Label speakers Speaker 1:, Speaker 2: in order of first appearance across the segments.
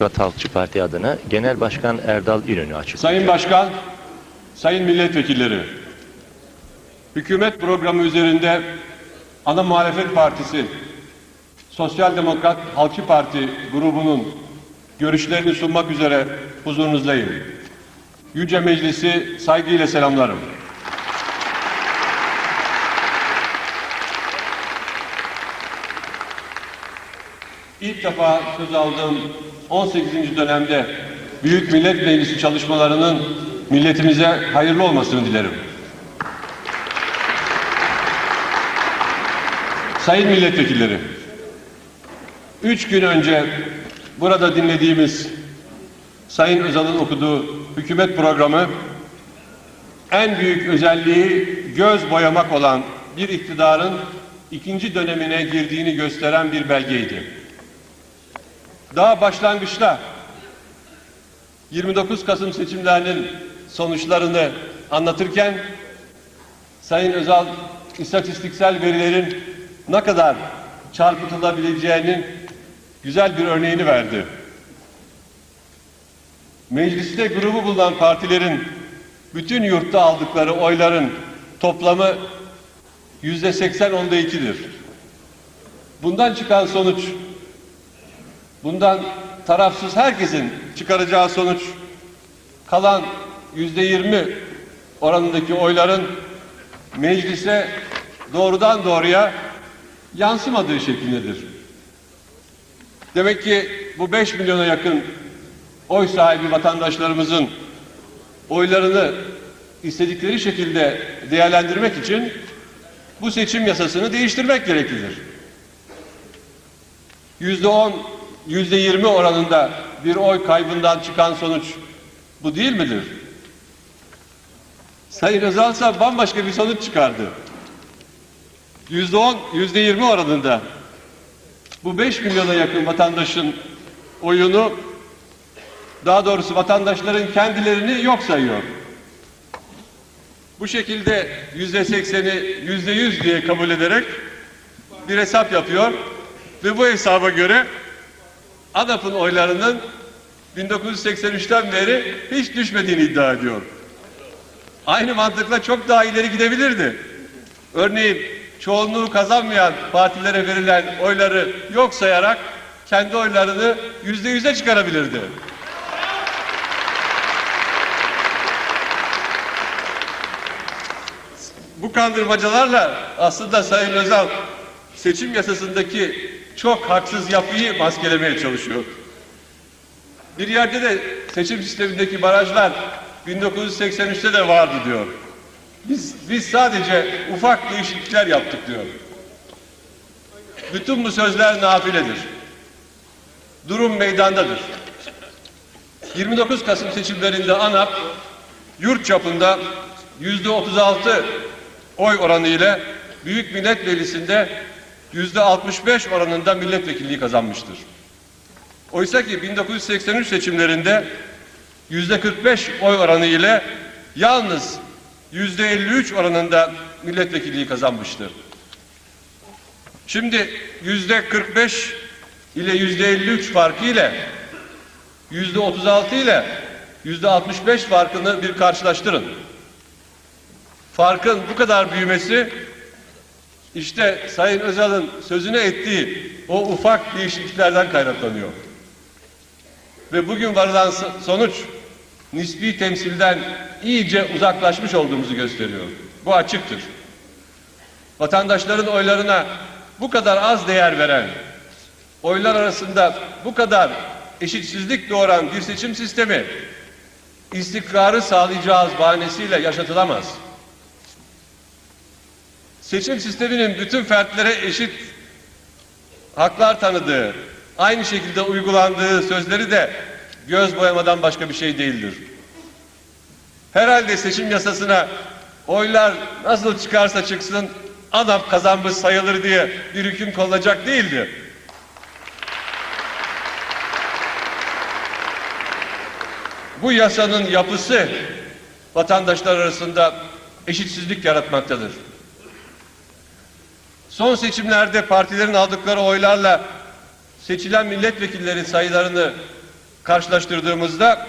Speaker 1: Demokrat Halkçı Parti adına Genel Başkan Erdal İnönü açıklayacak.
Speaker 2: Sayın Başkan, Sayın Milletvekilleri, hükümet programı üzerinde ana muhalefet partisi, Sosyal Demokrat Halkçı Parti grubunun görüşlerini sunmak üzere huzurunuzdayım. Yüce Meclisi saygıyla selamlarım. İlk defa söz aldığım 18. dönemde Büyük Millet Meclisi çalışmalarının milletimize hayırlı olmasını dilerim. Sayın milletvekilleri, üç gün önce burada dinlediğimiz Sayın Özal'ın okuduğu hükümet programı en büyük özelliği göz boyamak olan bir iktidarın ikinci dönemine girdiğini gösteren bir belgeydi. Daha başlangıçta 29 Kasım seçimlerinin sonuçlarını anlatırken Sayın Özal istatistiksel verilerin ne kadar çarpıtılabileceğinin güzel bir örneğini verdi. Mecliste grubu bulunan partilerin bütün yurtta aldıkları oyların toplamı yüzde seksen onda ikidir. Bundan çıkan sonuç Bundan tarafsız herkesin çıkaracağı sonuç kalan yüzde yirmi oranındaki oyların meclise doğrudan doğruya yansımadığı şeklindedir. Demek ki bu 5 milyona yakın oy sahibi vatandaşlarımızın oylarını istedikleri şekilde değerlendirmek için bu seçim yasasını değiştirmek gereklidir. Yüzde on yüzde yirmi oranında bir oy kaybından çıkan sonuç bu değil midir? Sayın Özal ise bambaşka bir sonuç çıkardı. Yüzde on, yüzde yirmi oranında bu beş milyona yakın vatandaşın oyunu daha doğrusu vatandaşların kendilerini yok sayıyor. Bu şekilde yüzde sekseni yüzde yüz diye kabul ederek bir hesap yapıyor ve bu hesaba göre ADAP'ın oylarının 1983'ten beri hiç düşmediğini iddia ediyor. Aynı mantıkla çok daha ileri gidebilirdi. Örneğin çoğunluğu kazanmayan partilere verilen oyları yok sayarak kendi oylarını yüzde yüze çıkarabilirdi. Bu kandırmacalarla aslında Sayın Özal seçim yasasındaki çok haksız yapıyı maskelemeye çalışıyor. Bir yerde de seçim sistemindeki barajlar 1983'te de vardı diyor. Biz, biz sadece ufak değişiklikler yaptık diyor. Bütün bu sözler nafiledir. Durum meydandadır. 29 Kasım seçimlerinde ANAP yurt çapında yüzde 36 oy oranı ile Büyük Millet Meclisi'nde yüzde 65 oranında milletvekilliği kazanmıştır. Oysa ki 1983 seçimlerinde yüzde 45 oy oranı ile yalnız yüzde 53 oranında milletvekilliği kazanmıştır. Şimdi yüzde 45 ile yüzde 53 farkı ile yüzde 36 ile yüzde 65 farkını bir karşılaştırın. Farkın bu kadar büyümesi işte Sayın Özal'ın sözüne ettiği o ufak değişikliklerden kaynaklanıyor. Ve bugün varılan sonuç nispi temsilden iyice uzaklaşmış olduğumuzu gösteriyor. Bu açıktır. Vatandaşların oylarına bu kadar az değer veren, oylar arasında bu kadar eşitsizlik doğuran bir seçim sistemi istikrarı sağlayacağız bahanesiyle yaşatılamaz. Seçim sisteminin bütün fertlere eşit haklar tanıdığı, aynı şekilde uygulandığı sözleri de göz boyamadan başka bir şey değildir. Herhalde seçim yasasına oylar nasıl çıkarsa çıksın adam kazanmış sayılır diye bir hüküm konulacak değildi. Bu yasanın yapısı vatandaşlar arasında eşitsizlik yaratmaktadır. Son seçimlerde partilerin aldıkları oylarla seçilen milletvekilleri sayılarını karşılaştırdığımızda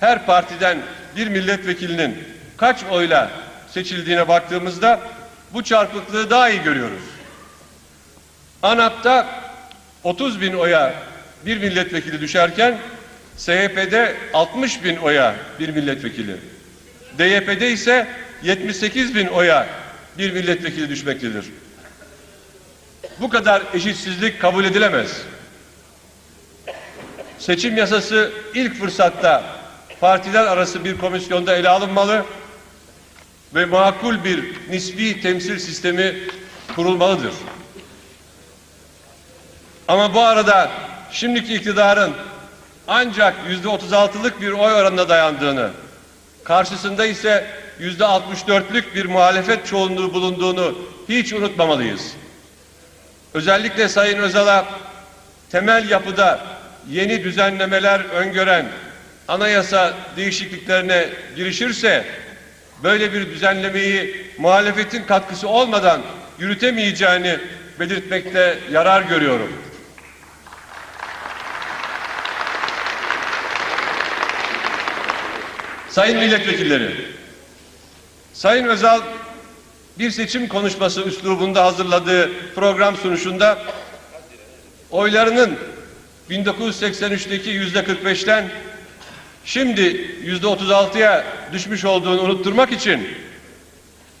Speaker 2: her partiden bir milletvekilinin kaç oyla seçildiğine baktığımızda bu çarpıklığı daha iyi görüyoruz. ANAP'ta 30 bin oya bir milletvekili düşerken SHP'de 60 bin oya bir milletvekili. DYP'de ise 78 bin oya bir milletvekili düşmektedir. Bu kadar eşitsizlik kabul edilemez. Seçim yasası ilk fırsatta partiler arası bir komisyonda ele alınmalı ve makul bir nispi temsil sistemi kurulmalıdır. Ama bu arada şimdiki iktidarın ancak yüzde otuz altılık bir oy oranına dayandığını, karşısında ise yüzde altmış dörtlük bir muhalefet çoğunluğu bulunduğunu hiç unutmamalıyız. Özellikle Sayın Özal'a temel yapıda yeni düzenlemeler öngören anayasa değişikliklerine girişirse böyle bir düzenlemeyi muhalefetin katkısı olmadan yürütemeyeceğini belirtmekte yarar görüyorum. Sayın milletvekilleri, Sayın Özal bir seçim konuşması üslubunda hazırladığı program sunuşunda oylarının 1983'teki yüzde 45'ten şimdi yüzde 36'ya düşmüş olduğunu unutturmak için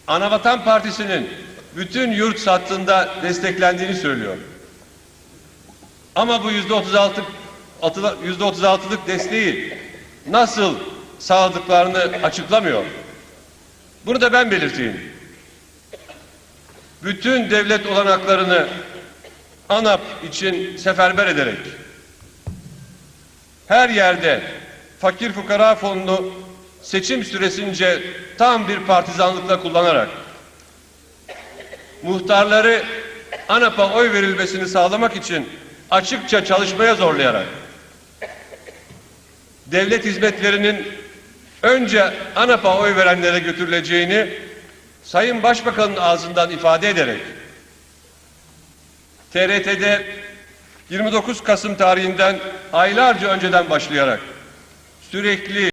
Speaker 2: Anavatan Partisi'nin bütün yurt sattığında desteklendiğini söylüyor. Ama bu yüzde 36 yüzde 36'lık desteği nasıl sağladıklarını açıklamıyor. Bunu da ben belirteyim. Bütün devlet olanaklarını ANAP için seferber ederek her yerde fakir fukara fonunu seçim süresince tam bir partizanlıkla kullanarak muhtarları ANAP'a oy verilmesini sağlamak için açıkça çalışmaya zorlayarak devlet hizmetlerinin önce ANAP'a oy verenlere götürüleceğini Sayın Başbakan'ın ağzından ifade ederek TRT'de 29 Kasım tarihinden aylarca önceden başlayarak sürekli